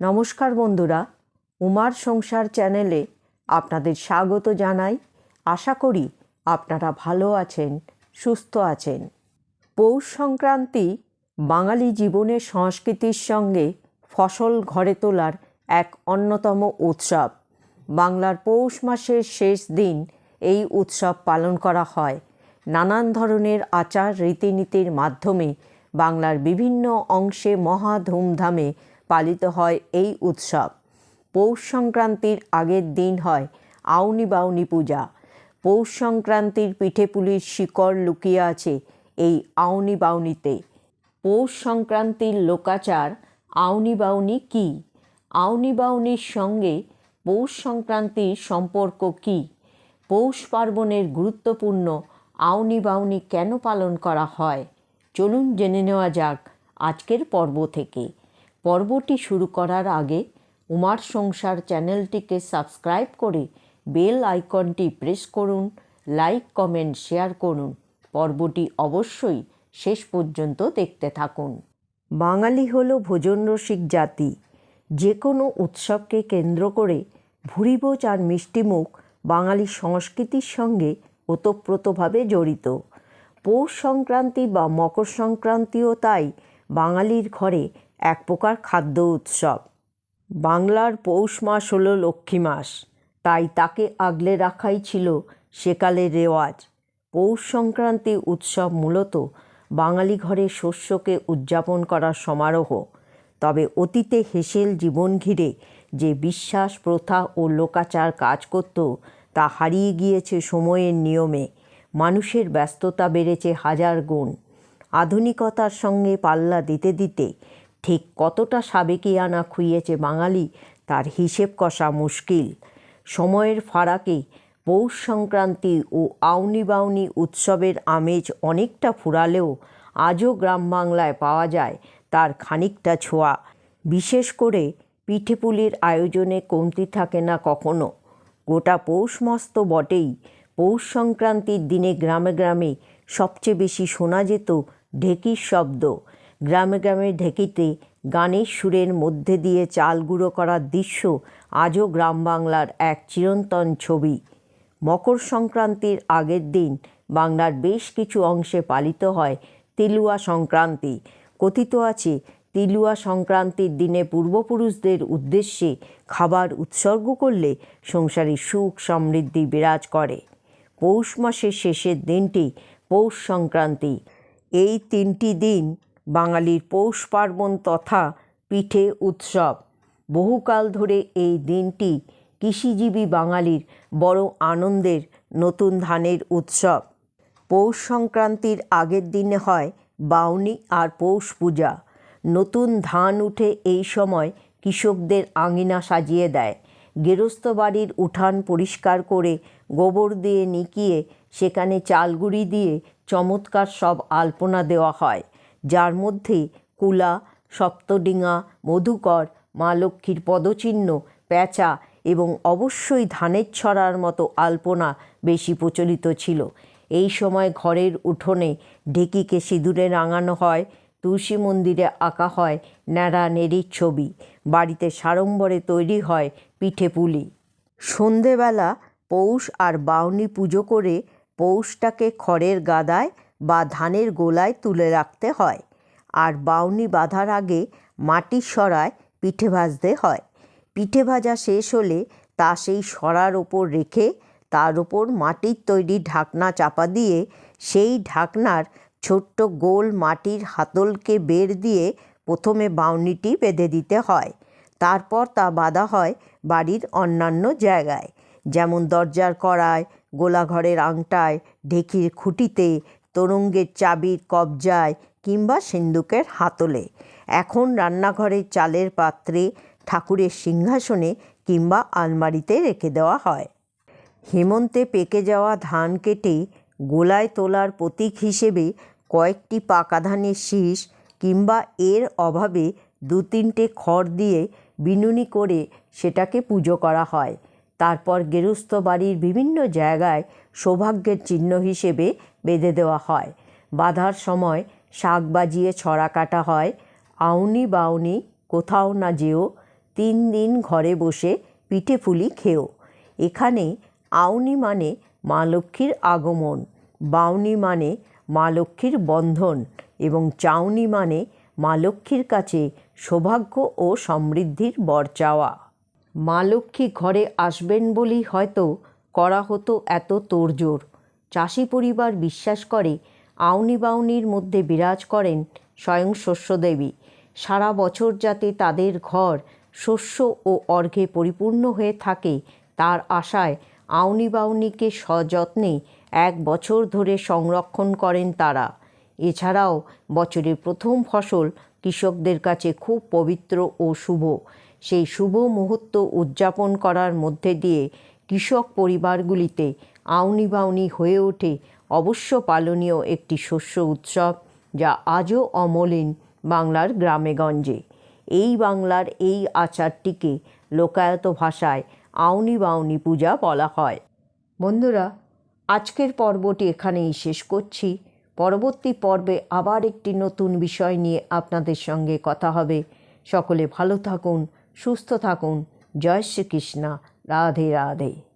নমস্কার বন্ধুরা, উমার সংসার চ্যানেলে আপনাদের স্বাগত জানাই। আশা করি আপনারা ভালো আছেন, সুস্থ আছেন। পৌষ সংক্রান্তি বাঙালি জীবনের সংস্কৃতির সঙ্গে ফসল ঘরে তোলার এক অন্যতম উৎসব। বাংলার পৌষ মাসের শেষ দিন এই উৎসব পালন করা হয়। নানান ধরনের আচার রীতিনীতির মাধ্যমে বাংলার বিভিন্ন অংশে মহা ধুমধামে পালিত হয় এই উৎসব। পৌষ সংক্রান্তির আগের দিন হয় আউনি বাউনি পূজা। পৌষ সংক্রান্তির পিঠেপুলির শিকড় লুকিয়ে আছে এই আউনি বাউনিতে। পৌষ সংক্রান্তির লোকাচার, আউনি বাউনি কী? আউনি বাউনির সঙ্গে পৌষ সংক্রান্তির সম্পর্ক কী? পৌষ পার্বণের গুরুত্বপূর্ণ আউনি বাউনি কেন পালন করা হয়? চলুন জেনে নেওয়া যাক আজকের পর্ব থেকে। পর্বটি শুরু করার আগে উমার সংসার চ্যানেলটিকে সাবস্ক্রাইব করে বেল আইকনটি প্রেস করুন, লাইক, কমেন্ট, শেয়ার করুন। পর্বটি অবশ্যই শেষ পর্যন্ত দেখতে থাকুন। বাঙালি হলো ভোজনরসিক জাতি। যে কোনো উৎসবকে কেন্দ্র করে ভুরিভোজ আর মিষ্টিমুখ বাঙালি সংস্কৃতির সঙ্গে ওতপ্রোতভাবে জড়িত। পৌষ সংক্রান্তি বা মকর সংক্রান্তিও তাই বাঙালির ঘরে এক প্রকার খাদ্য উৎসব। বাংলার পৌষ মাস হলো লক্ষ্মী মাস, তাই তাকে আগলে রাখাই ছিল সেকালের রেওয়াজ। পৌষ সংক্রান্তি উৎসব মূলত বাঙালি ঘরে শস্যকে উদযাপন করার সমারোহ। তবে অতীতে হেসেল জীবন ঘিরে যে বিশ্বাস, প্রথা ও লোকাচার কাজ করত, তা হারিয়ে গিয়েছে সময়ের নিয়মে। মানুষের ব্যস্ততা বেড়েছে হাজার গুণ। আধুনিকতার সঙ্গে পাল্লা দিতে দিতে ঠিক কতটা সাবেকিয়ানা খুইয়েছে বাঙালি, তার হিসেব কষা মুশকিল। সময়ের ফারাকে পৌষ সংক্রান্তি ও আউনি বাউনি উৎসবের আমেজ অনেকটা ফুরালেও আজও গ্রাম বাংলায় পাওয়া যায় তার খানিকটা ছোঁয়া। বিশেষ করে পিঠেপুলির আয়োজনে কমতি থাকে না কখনো। গোটা পৌষ মাস বটেই। পৌষ সংক্রান্তির দিনে গ্রামে গ্রামে সবচেয়ে বেশি শোনা যেত ঢেকির শব্দ। গ্রামে গ্রামে ঢেকিতে গানের সুরের মধ্যে দিয়ে চাল গুঁড়ো করার দৃশ্য আজও গ্রাম বাংলার এক চিরন্তন ছবি। মকর সংক্রান্তির আগের দিন বাংলার বেশ কিছু অংশে পালিত হয় তিলুয়া সংক্রান্তি। কথিত আছে, তিলুয়া সংক্রান্তির দিনে পূর্বপুরুষদের উদ্দেশ্যে খাবার উৎসর্গ করলে সংসারে সুখ সমৃদ্ধি বিরাজ করে। পৌষ মাসের শেষের দিনটি পৌষ সংক্রান্তি। এই তিনটি দিন বাঙালির পৌষ পার্বণ তথা পিঠে উৎসব। বহুকাল ধরে এই দিনটি কৃষিজীবী বাঙালির বড় আনন্দের নতুন ধানের উৎসব। পৌষ সংক্রান্তির আগের দিনে হয় বাউনি আর পৌষ পূজা। নতুন ধান উঠে এই সময় কৃষকদের আঙিনা সাজিয়ে দেয়। গেরস্থ বাড়ির উঠান পরিষ্কার করে গোবর দিয়ে নিকিয়ে সেখানে চালগুড়ি দিয়ে চমৎকার সব আলপনা দেওয়া হয়। যার মধ্যে কুলা, সপ্তডিঙা, মধুকর, মা লক্ষ্মীর পদচিহ্ন, প্যাঁচা এবং অবশ্যই ধানের ছড়ার মতো আলপনা বেশি প্রচলিত ছিল। এই সময় ঘরের উঠোনে ঢেকিকে সিঁদুরে রাঙানো হয়, তুলসী মন্দিরে আঁকা হয় ন্যাড়া নেড়ির ছবি, বাড়িতে সাড়ম্বরে তৈরি হয় পিঠে পুলি। সন্ধেবেলা পৌষ আর বাউনি পুজো করে পৌষটাকে খড়ের গাদায় বা ধানের গোলায় তুলে রাখতে হয়। আর বাউনি বাঁধার আগে মাটির সরায় পিঠে ভাজতে হয়। পিঠে ভাজা শেষ হলে তা সেই সরার ওপর রেখে তার ওপর মাটির তৈরি ঢাকনা চাপা দিয়ে সেই ঢাকনার ছোট্ট গোল মাটির হাতলকে বের দিয়ে প্রথমে বাউনিটি বেঁধে দিতে হয়। তারপর তা বাঁধা হয় বাড়ির অন্যান্য জায়গায়। যেমন দরজার কড়ায়, গোলাঘরের আংটায়, ঢেকির খুঁটিতে তরঙ্গের চাবির কবজায় কিংবা সিন্দুকের হাতলে। এখন রান্নাঘরের চালের পাত্রে ঠাকুরের সিংহাসনে কিংবা আলমারিতে রেখে দেওয়া হয়। হেমন্তে পেকে যাওয়া ধান কেটে গোলায় তোলার প্রতীক হিসেবে কয়েকটি পাকা ধানের শীষ কিংবা এর অভাবে দু তিনটে খড় দিয়ে বিনুনি করে সেটাকে পুজো করা হয়। তারপর গেরস্থ বাড়ির বিভিন্ন জায়গায় সৌভাগ্যের চিহ্ন হিসেবে বেঁধে দেওয়া হয়। বাঁধার সময় শাক বাজিয়ে ছড়া কাটা হয়। আউনি বাউনি, কোথাও না যেও, তিন দিন ঘরে বসে পিঠে পুলি খেও। এখানে আউনি মানে মা লক্ষ্মীর আগমন, বাউনি মানে মা লক্ষ্মীর বন্ধন এবং চাউনি মানে মা লক্ষ্মীর কাছে সৌভাগ্য ও সমৃদ্ধির বর চাওয়া। মা লক্ষ্মী ঘরে আসবেন বলেই হয়তো করা হতো এত তোড়জোড়। চাষি পরিবার বিশ্বাস করে, আউনি বাউনির মধ্যে বিরাজ করেন স্বয়ং শস্যদেবী। সারা বছর যাতে তাদের ঘর শস্য ও অর্ঘে পরিপূর্ণ হয়ে থাকে, তার আশায় আউনি বাউনিকে সযত্নে এক বছর ধরে সংরক্ষণ করেন তারা। এছাড়াও বছরের প্রথম ফসল কৃষকদের কাছে খুব পবিত্র ও শুভ। সেই শুভ মুহূর্ত উদযাপন করার মধ্যে দিয়ে কৃষক পরিবারগুলিতে আউনি বাউনি হয়ে ওঠে অবশ্য পালনীয় একটি শস্য উৎসব যা আজও অমলিন বাংলার গ্রামেগঞ্জে। এই বাংলার এই আচারটিকে লোকায়ত ভাষায় আউনি বাউনি পূজা বলা হয়। বন্ধুরা, আজকের পর্বটি এখানেই শেষ করছি। পরবর্তী পর্বে আবার একটি নতুন বিষয় নিয়ে আপনাদের সঙ্গে কথা হবে। সকলে ভালো থাকুন, সুস্থ থাকুন। জয় শ্রীকৃষ্ণ। রাধে রাধে।